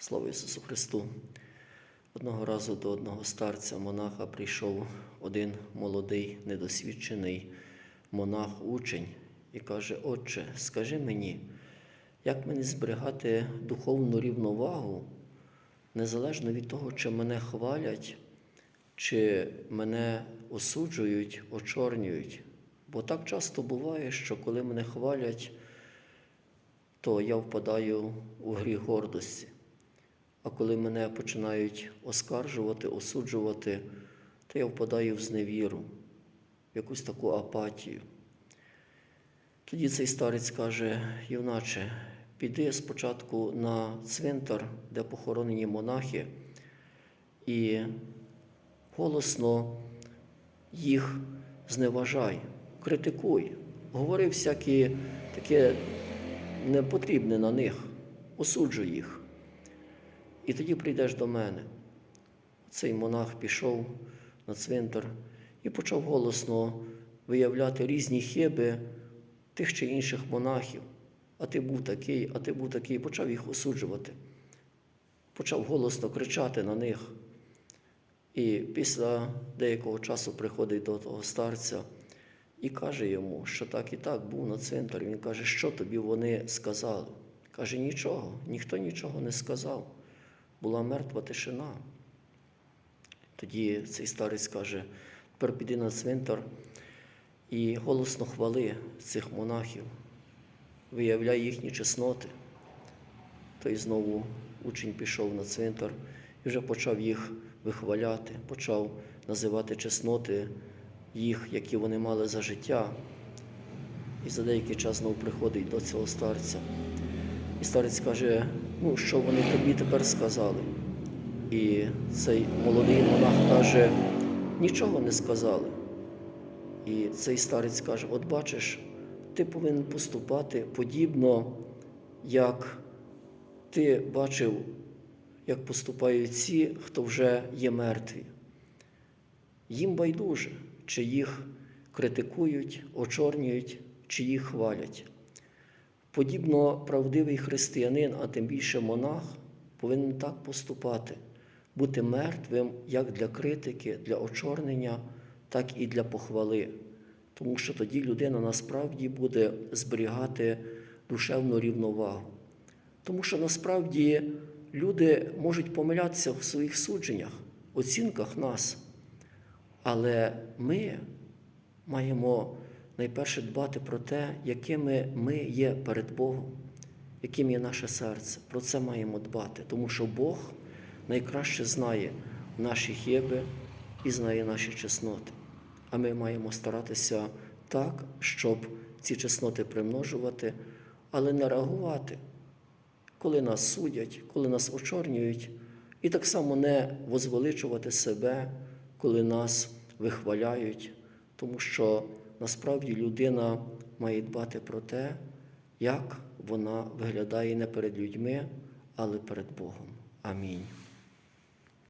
Слава Ісусу Христу! Одного разу до одного старця монаха прийшов один молодий, недосвідчений монах-учень і каже: Отче, скажи мені, як мені зберігати духовну рівновагу, незалежно від того, чи мене хвалять, чи мене осуджують, очорнюють. Бо так часто буває, що коли мене хвалять, то я впадаю у гріх гордості. А коли мене починають оскаржувати, осуджувати, то я впадаю в зневіру, в якусь таку апатію. Тоді цей старець каже, юначе, піди спочатку на цвинтар, де похоронені монахи, і голосно їх зневажай, критикуй, говори всякі таке непотрібне на них, осуджуй їх. І тоді прийдеш до мене. Цей монах пішов на цвинтар і почав голосно виявляти різні хиби тих чи інших монахів. А ти був такий, а ти був такий, почав їх осуджувати. Почав голосно кричати на них. І після деякого часу приходить до того старця і каже йому, що так і так був на цвинтарі. Він каже, що тобі вони сказали. Каже, нічого, ніхто нічого не сказав. Була мертва тишина. Тоді цей старець каже, тепер піди на цвинтар і голосно хвали цих монахів, виявляй їхні чесноти. Той знову учень пішов на цвинтар і вже почав їх вихваляти, почав називати чесноти їх, які вони мали за життя. І за деякий час знову приходить до цього старця. І старець каже, ну що вони тобі тепер сказали? І цей молодий монах каже, нічого не сказали. І цей старець каже: от бачиш, ти повинен поступати подібно, як ти бачив, як поступають ці, хто вже є мертві. Їм байдуже, чи їх критикують, очорнюють, чи їх хвалять. Подібно правдивий християнин, а тим більше монах, повинен так поступати, бути мертвим як для критики, для очорнення, так і для похвали. Тому що тоді людина насправді буде зберігати душевну рівновагу. Тому що насправді люди можуть помилятися в своїх судженнях, оцінках нас. Але ми маємо найперше дбати про те, якими ми є перед Богом, яким є наше серце. Про це маємо дбати, тому що Бог найкраще знає наші хиби і знає наші чесноти. А ми маємо старатися так, щоб ці чесноти примножувати, але не реагувати, коли нас судять, коли нас очорнюють, і так само не возвеличувати себе, коли нас вихваляють, тому що насправді людина має дбати про те, як вона виглядає не перед людьми, але перед Богом. Амінь.